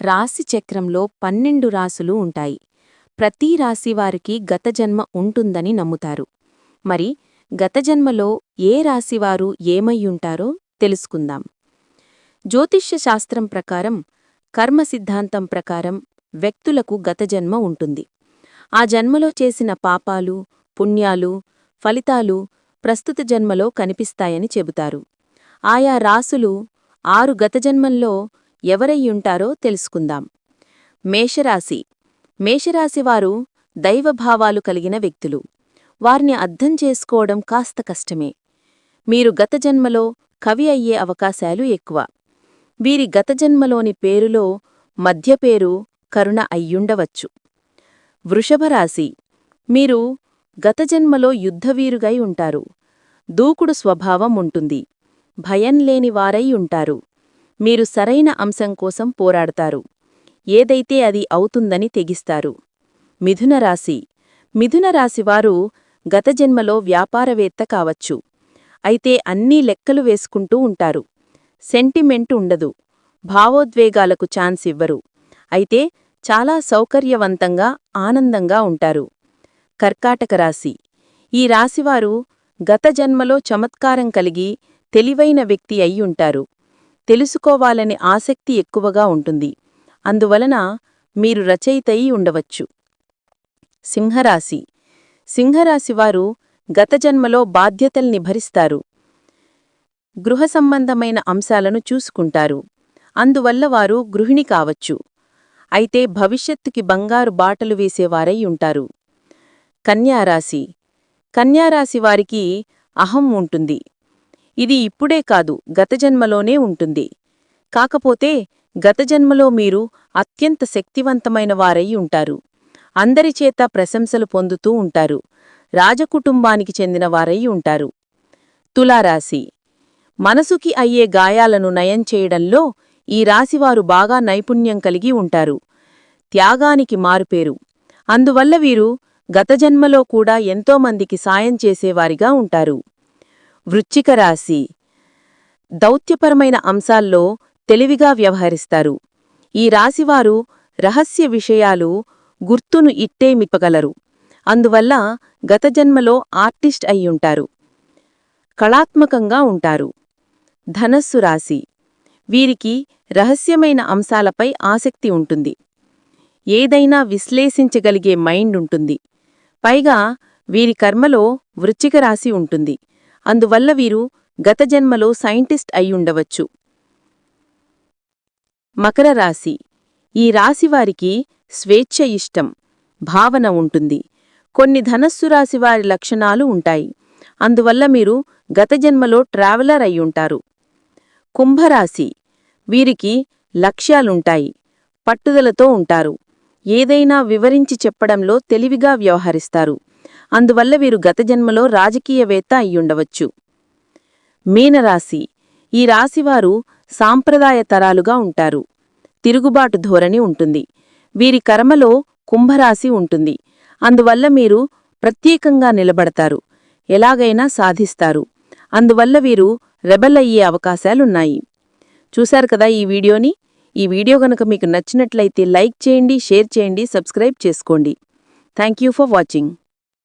రాశి చక్రంలో పన్నెండు రాసులు ఉంటాయి. ప్రతి రాశివారికి గతజన్మ గత జన్మ ఉంటుందని నమ్ముతారు. మరి గత జన్మలో ఏ రాశివారు ఏమయ్యుంటారో తెలుసుకుందాం. జ్యోతిష్య శాస్త్రం ప్రకారం కర్మ సిద్ధాంతం ప్రకారం వ్యక్తులకు గత జన్మ ఉంటుంది. ఆ జన్మలో చేసిన పాపాలు పుణ్యాలు ఫలితాలు ప్రస్తుత జన్మలో కనిపిస్తాయని చెబుతారు. ఆయా రాసులు ఆరు గత జన్మల్లో ఎవరయ్యుంటారో తెలుసుకుందాం. మేషరాశి. మేషరాశివారు దైవభావాలు కలిగిన వ్యక్తులు. వారిని అర్థం చేసుకోవడం కాస్త కష్టమే. మీరు గత జన్మలో కవి అయ్యే అవకాశాలు ఎక్కువ. వీరి గత జన్మలోని పేరులో మధ్య పేరు కరుణ అయ్యుండవచ్చు. వృషభరాశి. మీరు గత జన్మలో యుద్ధవీరుగై ఉంటారు. దూకుడు స్వభావం ఉంటుంది. భయం లేని వారై ఉంటారు. మీరు సరైన అంశం కోసం పోరాడతారు. ఏదైతే అది అవుతుందని తెగిస్తారు. మిథునరాశి మిథునరాశివారు గత జన్మలో వ్యాపారవేత్త కావచ్చు. అయితే అన్నీ లెక్కలు వేసుకుంటూ ఉంటారు. సెంటిమెంట్ ఉండదు. భావోద్వేగాలకు ఛాన్స్ ఇవ్వరు. అయితే చాలా సౌకర్యవంతంగా ఆనందంగా ఉంటారు. కర్కాటక రాశి. ఈ రాశివారు గత జన్మలో చమత్కారం కలిగి తెలివైన వ్యక్తి అయ్యుంటారు తెలుసుకోవాలని ఆసక్తి ఎక్కువగా ఉంటుంది. అందువలన మీరు రచయితయి ఉండవచ్చు. సింహరాశి. సింహరాశివారు గత జన్మలో బాధ్యతల్ని భరిస్తారు గృహ సంబంధమైన అంశాలను చూసుకుంటారు. అందువల్ల వారు గృహిణి కావచ్చు. అయితే భవిష్యత్తుకి బంగారు బాటలు వేసేవారై ఉంటారు. కన్యారాశి. కన్యారాశి వారికి అహం ఉంటుంది. ఇది ఇప్పుడే కాదు గత జన్మలోనే ఉంటుంది. కాకపోతే గత జన్మలో మీరు అత్యంత శక్తివంతమైన వారై ఉంటారు. అందరిచేత ప్రశంసలు పొందుతూ ఉంటారు. రాజకుటుంబానికి చెందిన వారై ఉంటారు. తులారాశి. మనసుకి అయ్యే గాయాలను నయం చేయడంలో ఈ రాశివారు బాగా నైపుణ్యం కలిగి ఉంటారు. త్యాగానికి మారుపేరు. అందువల్ల వీరు గత జన్మలో కూడా ఎంతోమందికి సాయం చేసేవారిగా ఉంటారు. వృచ్చిక రాశి. దౌత్యపరమైన అంశాల్లో తెలివిగా వ్యవహరిస్తారు. ఈ రాశివారు రహస్య విషయాలు గుర్తును ఇట్టే మిప్పగలరు. అందువల్ల గత జన్మలో ఆర్టిస్ట్ అయ్యుంటారు కళాత్మకంగా ఉంటారు. ధనస్సు రాశి. వీరికి రహస్యమైన అంశాలపై ఆసక్తి ఉంటుంది. ఏదైనా విశ్లేషించగలిగే మైండ్ ఉంటుంది. పైగా వీరి కర్మలో వృచ్చిక రాశి ఉంటుంది. అందువల్ల వీరు గత జన్మలో సైంటిస్ట్ అయ్యుండవచ్చు మకర రాశి. ఈ రాశివారికి స్వేచ్ఛ ఇష్టం భావన ఉంటుంది. కొన్ని ధనస్సు రాశివారి లక్షణాలు ఉంటాయి. అందువల్ల మీరు గత జన్మలో ట్రావెలర్ అయ్యుంటారు కుంభరాశి. వీరికి లక్ష్యాలుంటాయి పట్టుదలతో ఉంటారు. ఏదైనా వివరించి చెప్పడంలో తెలివిగా వ్యవహరిస్తారు. అందువల్ల వీరు గత జన్మలో రాజకీయవేత్త అయ్యుండవచ్చు. మీనరాశి. ఈ రాశివారు సాంప్రదాయ తరాలుగా ఉంటారు. తిరుగుబాటు ధోరణి ఉంటుంది. వీరి కర్మలో కుంభరాశి ఉంటుంది. అందువల్ల మీరు ప్రత్యేకంగా నిలబడతారు. ఎలాగైనా సాధిస్తారు. అందువల్ల వీరు రెబల్ అయ్యే అవకాశాలున్నాయి. చూశారు కదా ఈ వీడియోని? ఈ వీడియో గనక మీకు నచ్చినట్లయితే లైక్ చేయండి షేర్ చేయండి సబ్స్క్రైబ్ చేసుకోండి. Thank for watching.